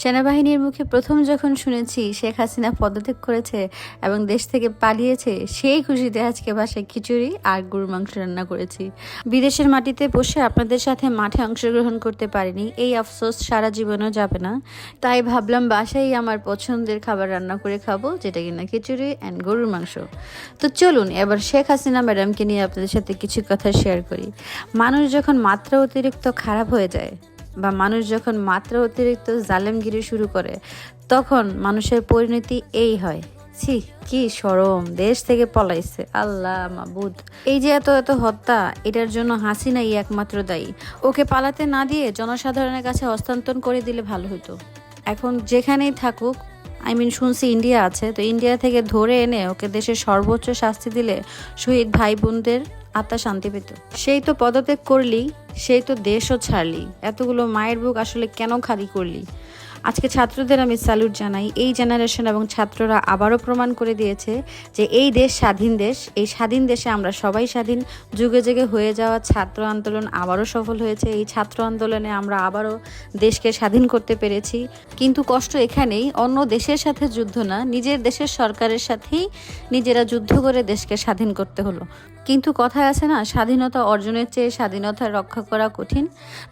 সেনাবাহিনীর মুখে প্রথম যখন শুনেছি শেখ হাসিনা পদত্যাগ করেছে এবং দেশ থেকে পালিয়েছে, সেই খুশিতে আজকে বাসায় খিচুড়ি আর গরুর মাংস রান্না করেছি। বিদেশের মাটিতে বসে আপনাদের সাথে মাঠে অংশগ্রহণ করতে পারিনি, এই আফসোস সারা জীবনেও যাবে না। তাই ভাবলাম বাসায় আমার পছন্দের খাবার রান্না করে খাব, যেটা কিনা খিচুড়ি অ্যান্ড গরুর মাংস। তো চলুন, এবার শেখ হাসিনা ম্যাডামকে নিয়ে আপনাদের সাথে কিছু কথা শেয়ার করি। মানুষ যখন মাত্রা অতিরিক্ত খারাপ হয়ে যায় বা মানুষ যখন মাত্রা অতিরিক্ত জালেমগিরি শুরু করে, তখন মানুষের পরিণতি এই হয়। ছি, কি সরম, দেশ থেকে পলাইছে। আল্লাহ মাবুদ। এই যে এত এত হত্যা, এটার জন্য হাসিনাই একমাত্র দায়ী। ওকে পালাতে না দিয়ে জনসাধারণের কাছে হস্তান্তর করে দিলে ভালো হতো। এখন যেখানেই থাকুক, আই মিন শুনছি ইন্ডিয়া আছে, তো ইন্ডিয়া থেকে ধরে এনে ওকে দেশের সর্বোচ্চ শাস্তি দিলে শহীদ ভাই বোনদের আত্মা শান্তি পেত। সেই তো পদত্যাগ করলি সেই তো দেশও ছাড়লি। এতগুলো মায়ের বুক আসলে কেন খালি করলি? আজকে ছাত্রদের আমি স্যালুট জানাই। এই জেনারেশন এবং ছাত্ররা আবারও প্রমাণ করে দিয়েছে যে এই দেশ স্বাধীন দেশ, এই স্বাধীন দেশে আমরা সবাই স্বাধীন। যুগে যুগে হয়ে যাওয়া ছাত্র আন্দোলন আবারও সফল হয়েছে। এই ছাত্র আন্দোলনে আমরা আবারও দেশকে স্বাধীন করতে পেরেছি। কিন্তু কষ্ট এখানেই, অন্য দেশের সাথে যুদ্ধ না, নিজের দেশের সরকারের সাথেই নিজেরা যুদ্ধ করে দেশকে স্বাধীন করতে হলো। কিন্তু কথায় আছে না, স্বাধীনতা অর্জনের চেয়ে স্বাধীনতা রক্ষা করা কঠিন।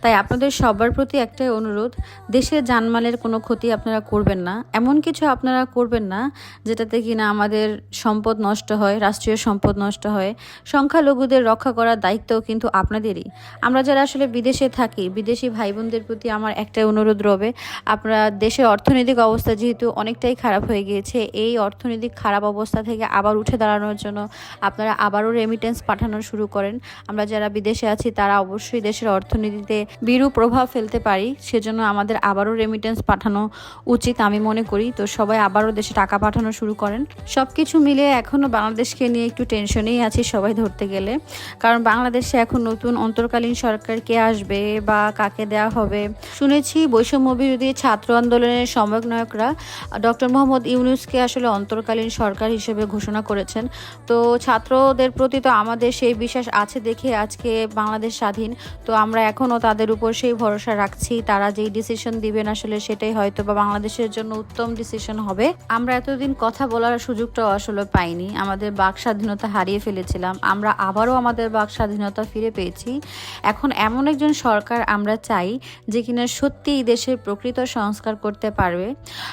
তাই আপনাদের সবার প্রতি একটাই অনুরোধ, দেশের জানমালের কোনো ক্ষতি আপনারা করবেন না। এমন কিছু আপনারা করবেন না, যেটাতে কিনা আমাদের সম্পদ নষ্ট হয়, রাষ্ট্রীয় সম্পদ নষ্ট হয়। সংখ্যালঘুদের রক্ষা করার দায়িত্বও কিন্তু আপনাদেরই। আমরা যারা আসলে বিদেশে থাকি, বিদেশি ভাই বোনদের প্রতি আমার একটাই অনুরোধ রবে, আপনারা দেশের অর্থনৈতিক অবস্থা যেহেতু অনেকটাই খারাপ হয়ে গিয়েছে, এই অর্থনৈতিক খারাপ অবস্থা থেকে আবার উঠে দাঁড়ানোর জন্য আপনারা আবারও রেমিটেন্স পাঠানো শুরু করেন। আমরা যারা বিদেশে আছি, তারা অবশ্যই দেশের অর্থনীতিতে বিরূপ প্রভাব ফেলতে পারি, সেজন্য আমাদের আবারও রেমিটেন্স পাঠানো উচিত, আমি মনে করি। তো সবাই আবারও দেশে টাকা পাঠানো শুরু করেন। সব কিছু মিলে এখনও বাংলাদেশকে নিয়ে একটু টেনশনেই আছি সবাই ধরতে গেলে। কারণ বাংলাদেশে এখন নতুন অন্তর্কালীন সরকার কে আসবে বা কাকে দেওয়া হবে? শুনেছি বৈষম্য বিরোধী ছাত্র আন্দোলনের সমন্বয়করা ডক্টর মোহাম্মদ ইউনুসকে আসলে অন্তর্কালীন সরকার হিসেবে ঘোষণা করেছেন। তো ছাত্রদের প্রতি তো আমাদের সেই বিশ্বাস আছে দেখে আজকে বাংলাদেশ স্বাধীন। তো আমরা এখনও তাদের উপর সেই ভরসা রাখছি, তারা যেই ডিসিশন দিবেন আসলে সেটাই হয়তো বা বাংলাদেশের জন্য উত্তম ডিসিশন হবে। আমরা এতদিন কথা বলার সুযোগটাও আসলে পাইনি। আমাদের বাক স্বাধীনতা হারিয়ে ফেলেছিলাম। আমরা আবারও আমাদের বাক স্বাধীনতা ফিরে পেয়েছি। এখন এমন একজন সরকার আমরা চাই যে কিনা সত্যি এই দেশের প্রকৃত সংস্কার করতে পারবে।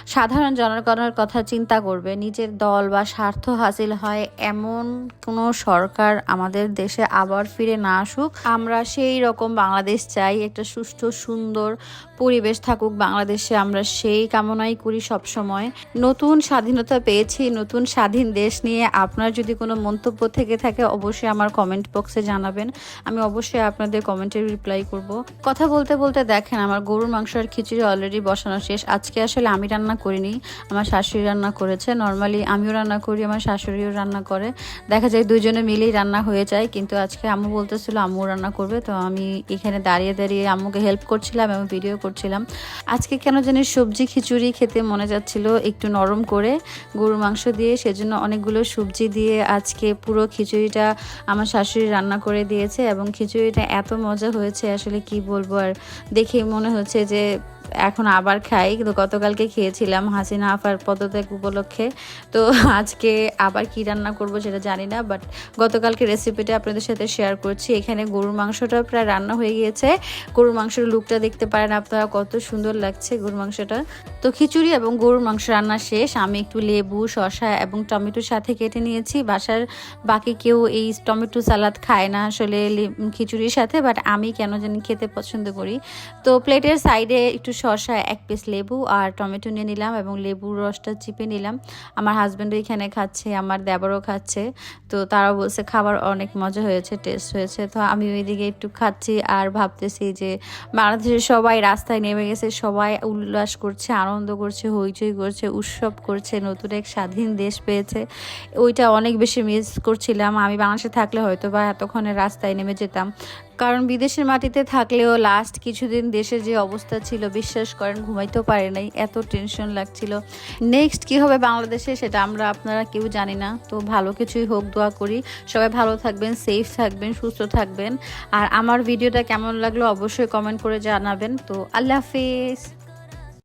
সাধারণ জনগণের কথা চিন্তা করবে। নিজের দল বা স্বার্থ হাসিল হয় এমন কোনো সরকার আমাদের দেশে আবার ফিরে না আসুক। আমরা সেই রকম বাংলাদেশ চাই। একটা সুষ্ঠু, সুন্দর পরিবেশ থাকুক বাংলাদেশে। আমরা সেই কামনাই করি সব সময় নতুন স্বাধীনতা পেয়েছি, নতুন স্বাধীন দেশ নিয়ে আপনার যদি কোনো মন্তব্য থেকে থাকে অবশ্যই আমার কমেন্ট বক্সে জানাবেন। আমি অবশ্যই আপনাদের কমেন্টের রিপ্লাই করব। কথা বলতে বলতে দেখেন, আমার গরুর মাংস আর খিচুড়ি অলরেডি বসানো শেষ। আজকে আসলে আমি রান্না করিনি, আমার শাশুড়ি রান্না করেছে। নর্মালি আমিও রান্না করি, আমার শাশুড়িও রান্না করে। দেখা যায় দুজনে মিলেই রান্না হয়ে যায়, কিন্তু আজকে আম্মু বলতেছিল আম্মু রান্না করবে। তো আমি এখানে দাঁড়িয়ে দাঁড়িয়ে আম্মুকে হেল্প করছিলাম এবং ভিডিও করছিলাম। আজকে কেন জানি সবজি খিচুড়ি খেতে মনে যাচ্ছিল একটু নরম করে। গরুর মাংস দিয়ে সেজন্য অনেকগুলো সবজি দিয়ে আজকে পুরো খিচুড়িটা আমার শাশুড়ি রান্না করে দিয়েছে এবং খিচুড়িটা এত মজা হয়েছে, আসলে কি বলব? আর দেখে মনে হচ্ছে যে এখন আবার খাই, কিন্তু গতকালকে খেয়েছিলাম হাসিনা আফার পদত্যাগ উপলক্ষে। তো আজকে আবার কি রান্না করব সেটা জানি না বাট গতকালকে রেসিপিটা আপনাদের সাথে শেয়ার করছি। এখানে গরুর মাংসটা প্রায় রান্না হয়ে গিয়েছে। গরুর মাংসের লুকটা দেখতে পারেন আপনারা, কত সুন্দর লাগছে গরুর মাংসটা। তো খিচুড়ি এবং গরুর মাংস রান্না শেষ। আমি একটু লেবু, শসা এবং টমেটোর সাথে কেটে নিয়েছি। বাসার বাকি কেউ এই টমেটো সালাদ খায় না আসলে খিচুড়ির সাথে বাট আমি কেন জানি খেতে পছন্দ করি। তো প্লেটের সাইডে একটু শসা এক পিস লেবু আর টমেটো নিয়ে নিলাম এবং লেবুর রসটা চিপে নিলাম। আমার হাজব্যান্ডও এখানে খাচ্ছে, আমার দেবরও খাচ্ছে। তো তারা বলছে খাবার অনেক মজা হয়েছে টেস্ট হয়েছে। তো আমি ওইদিকে একটু খাচ্ছি আর ভাবতেছি যে বাংলাদেশের সবাই রাস্তায় নেমে গেছে, সবাই উল্লাস করছে, আনন্দ করছে, হইচই করছে, উৎসব করছে, নতুন এক স্বাধীন দেশ পেয়েছে। ওইটা অনেক বেশি মিস করছিলাম। আমি বাংলাদেশে থাকলে হয়তো বা এতক্ষণে রাস্তায় নেমে যেতাম। কারণ বিদেশের মাটিতে থাকলেও লাস্ট কিছুদিন দেশে যে অবস্থা ছিল, বিশ্বাস করেন ঘুমাইতেও পারে নাই, এত টেনশন লাগছিল। নেক্সট কি হবে বাংলাদেশে সেটা আমরা, আপনারা কেউ জানি না। তো ভালো কিছুই হোক, দোয়া করি। সবাই ভালো থাকবেন সেফ থাকবেন, সুস্থ থাকবেন। আর আমার ভিডিওটা কেমন লাগল অবশ্যই কমেন্ট করে জানাবেন। তো আল্লাহ হাফিজ।